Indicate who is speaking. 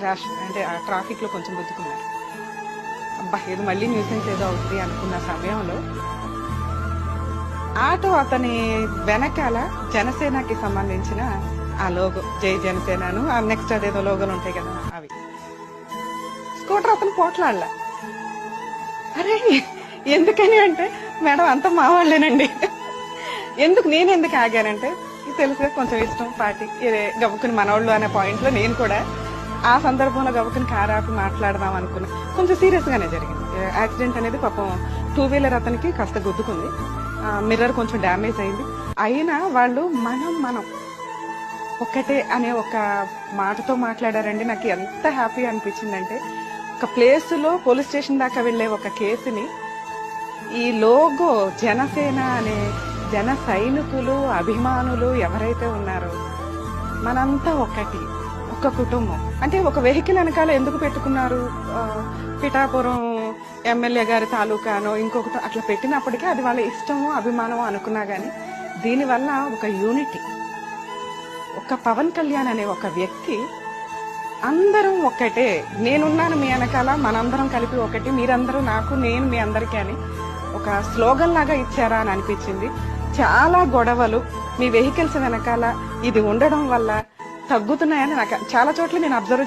Speaker 1: Rash అంటే ఆ ట్రాఫిక్లో కొంచెం గుద్దుకున్నారు అబ్బా ఏదో మళ్ళీ న్యూసెన్స్ ఏదో అవుతుంది అనుకున్న సమయంలో ఆటో అతని వెనకాల జనసేనకి సంబంధించిన ఆ లోగో జై జనసేనను ఆ నెక్స్ట్ అదేదో లోగోలు ఉంటాయి కదా అవి. స్కూటర్ అతను పోట్లాడలా. అరే ఎందుకని అంటే మేడం అంతా మా వాళ్ళేనండి. ఎందుకు నేను ఎందుకు ఆగానంటే ఇది తెలుసుగా కొంచెం ఇష్టం పార్టీ గబుకుని మనవాళ్ళు అనే పాయింట్లో నేను కూడా ఆ సందర్భంలో గబుకుని కారు మాట్లాడదాం అనుకున్నా. కొంచెం సీరియస్గానే జరిగింది. యాక్సిడెంట్ అనేది పాపం టూ వీలర్ అతనికి కాస్త గుద్దుకుంది. మిర్రర్ కొంచెం డ్యామేజ్ అయింది. అయినా వాళ్ళు మనం మనం ఒక్కటే అనే ఒక మాటతో మాట్లాడారండి. నాకు ఎంత హ్యాపీ అనిపించిందంటే ఒక ప్లేస్లో పోలీస్ స్టేషన్ దాకా వెళ్ళే ఒక కేసుని ఈ లోగో జనసేన అనే జన సైనికులు అభిమానులు ఎవరైతే ఉన్నారో మనంతా ఒకటి. ఒక కుటుంబం. అంటే ఒక వెహికల్ వెనకాల ఎందుకు పెట్టుకున్నారు? పిఠాపురం ఎమ్మెల్యే గారి తాలూకానో ఇంకొకటి అట్లా పెట్టినప్పటికీ అది వాళ్ళ ఇష్టమో అభిమానమో అనుకున్నా కానీ దీనివల్ల ఒక యూనిటీ ఒక పవన్ కళ్యాణ్ అనే ఒక వ్యక్తి అందరం ఒక్కటే. నేనున్నాను మీ వెనకాల మనందరం కలిపి ఒకటి మీరందరూ నాకు నేను మీ అందరికీ అని ఒక స్లోగన్ లాగా ఇచ్చారా అని అనిపించింది. చాలా గొడవలు మీ వెహికల్స్ వెనకాల. ఇది ఉండడం వల్ల తగ్గుతున్నాయని నాకు చాలా చోట్ల నేను అబ్జర్వ్